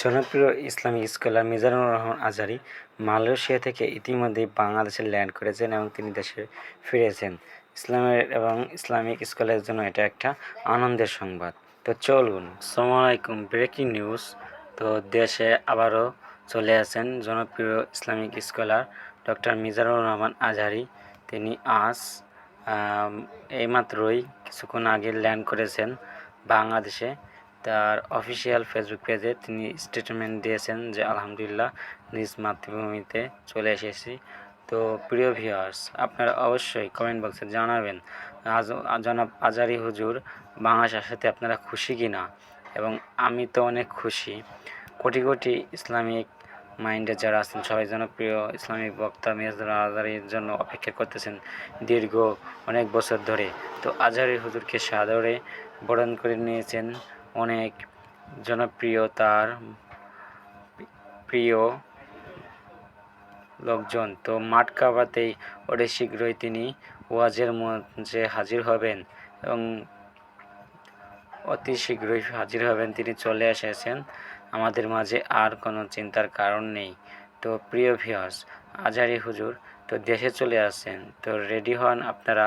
জনপ্রিয় Islamic scholar Mizanur Rahman Azhari Malaysia থেকে ইতিমধ্যেই বাংলাদেশে ল্যান্ড করেছেন এবং তিনি দেশে ফিরেছেন। ইসলামের এবং ইসলামিক স্কলের জন্য এটা একটা আনন্দের সংবাদ। তো চলুন, আসসালামু আলাইকুম, ব্রেকিং নিউজ। তো দেশে আবারও চলে আসেন জনপ্রিয় Islamic scholar doctor Mizanur Rahman Azhari তিনি আজ এইমাত্রই কিছুক্ষণ আগে ল্যান্ড করেছেন বাংলাদেশে। তার অফিসিয়াল ফেসবুক পেজে তিনি স্টেটমেন্ট দিয়েছেন যে, আলহামদুলিল্লাহ, নিজ মাতৃভূমিতে চলে এসেছি। তো প্রিয় ভিউয়ার্স আপনারা অবশ্যই কমেন্ট বক্সে জানাবেন, আজ, জনাব আজারি হুজুর বাংলাদেশ সাথে আপনারা খুশি কি না এবং আমি তো অনেক খুশি। কোটি কোটি ইসলামিক মাইন্ডে যারা আছেন, সবাই জনপ্রিয় ইসলামিক বক্তা মিয়াজুল আজারির জন্য অপেক্ষা করতেছেন দীর্ঘ অনেক বছর ধরে। তো আজারি হুজুরকে সাদরে বরণ করে নিয়েছেন অনেক জনপ্রিয় তার প্রিয় লোকজন। তো মাঠ কাবাতেই অতি শীঘ্রই তিনি ওয়াজের মঞ্চে হাজির হবেন এবং অতি শীঘ্রই হাজির হবেন। তিনি চলে এসেছেন। আমাদের মাঝে আর কোনো চিন্তার কারণ নেই। তো প্রিয় ভিউয়ার্স আজারি হুজুর তো দেশে চলে আসেন। তো রেডি হন আপনারা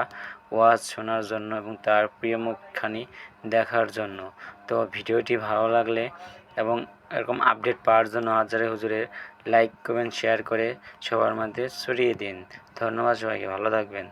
ওয়াজ শোনার জন্য এবং তার প্রিয় মুখখানি দেখার জন্য। তো ভিডিওটি ভালো লাগলে এবং এরকম আপডেট পাওয়ার জন্য হাজারে হুজুরের লাইক, কমেন্ট, শেয়ার করে সবার মধ্যে ছড়িয়ে দিন। ধন্যবাদ সবাইকে, ভালো থাকবেন।